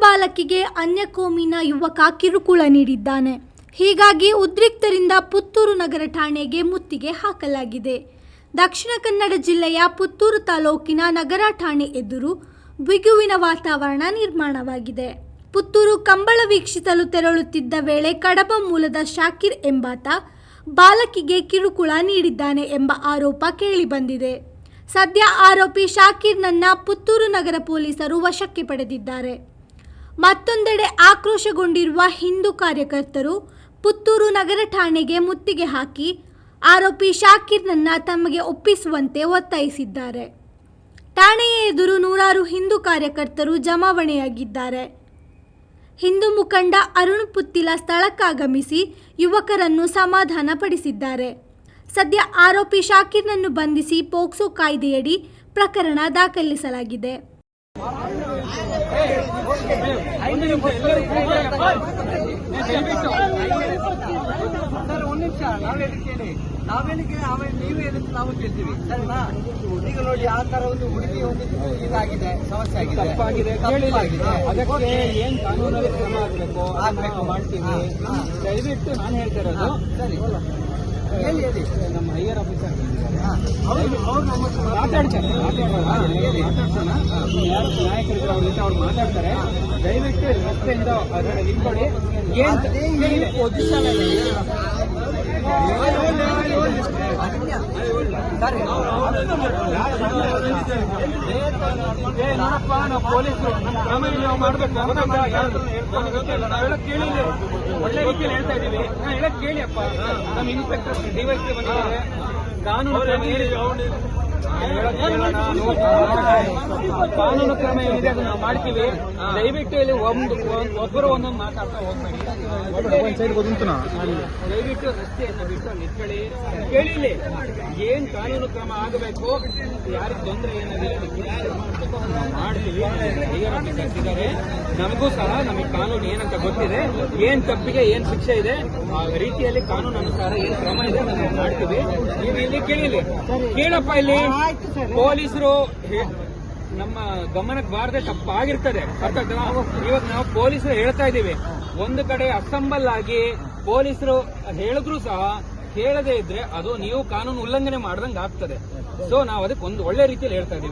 ಬಾಲಕಿಗೆ ಅನ್ಯಕೋಮಿನ ಯುವಕ ಕಿರುಕುಳ ನೀಡಿದ್ದಾನೆ. ಹೀಗಾಗಿ ಉದ್ರಿಕ್ತರಿಂದ ಪುತ್ತೂರು ನಗರ ಠಾಣೆಗೆ ಮುತ್ತಿಗೆ ಹಾಕಲಾಗಿದೆ. ದಕ್ಷಿಣ ಕನ್ನಡ ಜಿಲ್ಲೆಯ ಪುತ್ತೂರು ತಾಲೂಕಿನ ನಗರ ಠಾಣೆ ಎದುರು ಬಿಗುವಿನ ವಾತಾವರಣ ನಿರ್ಮಾಣವಾಗಿದೆ. ಪುತ್ತೂರು ಕಂಬಳ ವೀಕ್ಷಿಸಲು ತೆರಳುತ್ತಿದ್ದ ವೇಳೆ ಕಡಬ ಮೂಲದ ಶಾಕಿರ್ ಎಂಬಾತ ಬಾಲಕಿಗೆ ಕಿರುಕುಳ ನೀಡಿದ್ದಾನೆ ಎಂಬ ಆರೋಪ ಕೇಳಿಬಂದಿದೆ. ಸದ್ಯ ಆರೋಪಿ ಶಾಕಿರ್ನನ್ನ ಪುತ್ತೂರು ನಗರ ಪೊಲೀಸರು ವಶಕ್ಕೆ ಪಡೆದಿದ್ದಾರೆ. ಮತ್ತೊಂದೆಡೆ ಆಕ್ರೋಶಗೊಂಡಿರುವ ಹಿಂದೂ ಕಾರ್ಯಕರ್ತರು ಪುತ್ತೂರು ನಗರ ಠಾಣೆಗೆ ಮುತ್ತಿಗೆ ಹಾಕಿ, ಆರೋಪಿ ಶಾಕಿರ್ನನ್ನ ತಮಗೆ ಒಪ್ಪಿಸುವಂತೆ ಒತ್ತಾಯಿಸಿದ್ದಾರೆ. ಠಾಣೆಯ ಎದುರು ನೂರಾರು ಹಿಂದೂ ಕಾರ್ಯಕರ್ತರು ಜಮಾವಣೆಯಾಗಿದ್ದಾರೆ. ಹಿಂದೂ ಮುಖಂಡ ಅರುಣ್ ಪುತ್ತಿಲ ಸ್ಥಳಕ್ಕಾಗಮಿಸಿ ಯುವಕರನ್ನು ಸಮಾಧಾನ ಪಡಿಸಿದ್ದಾರೆ ಸದ್ಯ ಆರೋಪಿ ಶಾಕಿರ್ನನ್ನು ಬಂಧಿಸಿ ಪೋಕ್ಸೊ ಕಾಯ್ದೆಯಡಿ ಪ್ರಕರಣ ದಾಖಲಿಸಲಾಗಿದೆ. ಸರ್ ಒಂದ್ ನಿಮಿಷ ನಾವ್ ಹೇಳಿ ಕೇಳಿ ನಾವ್ ಹೇಳಿ ಆಮೇಲೆ ನೀವು ಹೇಳಿದ್ರೆ ನಾವು ಕೇಳ್ತೀವಿ ಸರಿನಾ ನೋಡಿ ಆ ತರ ಒಂದು ಹುಡುಗಿ ಒಂದು ಇದಾಗಿದೆ ಸಮಸ್ಯೆ ಆಗಿದೆ ತಪ್ಪಾಗಿದೆ ಅದಕ್ಕೆ ಏನ್ ಕ್ರಮ ಆಗಬೇಕು. ಮಾಡ್ತೀವಿ. ದಯವಿಟ್ಟು ನಾನು ಹೇಳ್ತಾ ಇರೋದು ಸರಿ ಹೇಳಿ ಹೇಳಿ ನಮ್ಮ ಹೈಯರ್ ಆಫೀಸರ್ ಮಾತಾಡ್ತಾರೆ. ಮಾತಾಡ್ಸೋಣ ಯಾರು ನಾಯಕರಿದ್ರು ಅವ್ರ ಜೊತೆ ಅವ್ರು ಮಾತಾಡ್ತಾರೆ. ದಯವಿಟ್ಟು ರಸ್ತೆಯಿಂದ ಅದನ್ನ ನಿಂತ್ಕೊಳ್ಳಿ. ಏನ್ ನೋಡಪ್ಪ ನಾವು ಪೊಲೀಸರು ಕ್ರಮ ಮಾಡ್ಬೇಕು ಹೇಳ್ಕೊಂಡು ಗೊತ್ತಿಲ್ಲ. ನಾವ್ ಹೇಳೋದ್ ಕೇಳಿ ಇಲ್ಲಿ. ಒಳ್ಳೆ ರೀತಿಯಲ್ಲಿ ಹೇಳ್ತಾ ಇದೀವಿ ನಾ ಹೇಳಕ್ ಕೇಳಿ ಅಪ್ಪ ನಮ್ಮ ಇನ್ಸ್ಪೆಕ್ಟರ್ ಡಿವೈಸ್ ಬಂದಿದ್ದಾರೆ ಕಾನೂನು ಕಾನೂನು ಕ್ರಮ ಏನಿದೆ ಅದನ್ನ ನಾವು ಮಾಡ್ತೀವಿ. ದಯವಿಟ್ಟು ಇಲ್ಲಿ ಒಂದು ಒಬ್ಬರು ಒಂದೊಂದು ಮಾತಾಡ್ತಾ ಹೋಗ್ಬೇಡಿ. ದಯವಿಟ್ಟು ರಸ್ತೆಯನ್ನು ಬಿಟ್ಟು ನಿಂತ್ಕೊಳ್ಳಿ. ಕೇಳಿ ಇಲ್ಲಿ. ಏನ್ ಕಾನೂನು ಕ್ರಮ ಆಗಬೇಕು? ಯಾರಿಗೆ ತೊಂದರೆ ಏನಾಗಿದೆ ಮಾಡ್ತೀವಿ. ನಮಗೂ ಸಹ ನಮಗೆ ಕಾನೂನು ಏನಂತ ಗೊತ್ತಿದೆ. ಏನ್ ತಪ್ಪಿಗೆ ಏನ್ ಶಿಕ್ಷೆ ಇದೆ, ಆ ರೀತಿಯಲ್ಲಿ ಕಾನೂನು ಅನುಸಾರ ಏನ್ ಕ್ರಮ ಇದೆ ನಾವು ಮಾಡ್ತೀವಿ. ನೀವು ಇಲ್ಲಿ ಕೇಳಿಲಿ ಕೇಳಪ್ಪ ಇಲ್ಲಿ. ಪೊಲೀಸರು ನಮ್ಮ ಗಮನಕ್ಕೆ ಬಾರದೆ ತಪ್ಪಾಗಿರ್ತದೆ? ಇವಾಗ ನಾವು ಪೊಲೀಸರು ಹೇಳ್ತಾ ಇದ್ದೀವಿ. ಒಂದು ಕಡೆ ಅಸಂಬಲ್ ಆಗಿ ಪೊಲೀಸರು ಹೇಳಿದ್ರು ಸಹ ಕೇಳದೇ ಇದ್ರೆ ಅದು ನೀವು ಕಾನೂನು ಉಲ್ಲಂಘನೆ ಮಾಡ್ದಂಗೆ ಆಗ್ತದೆ ಸೊ ನಾವು ಅದಕ್ಕೆ ಒಂದು ಒಳ್ಳೆ ರೀತಿಯಲ್ಲಿ ಹೇಳ್ತಾ ಇದೀವಿ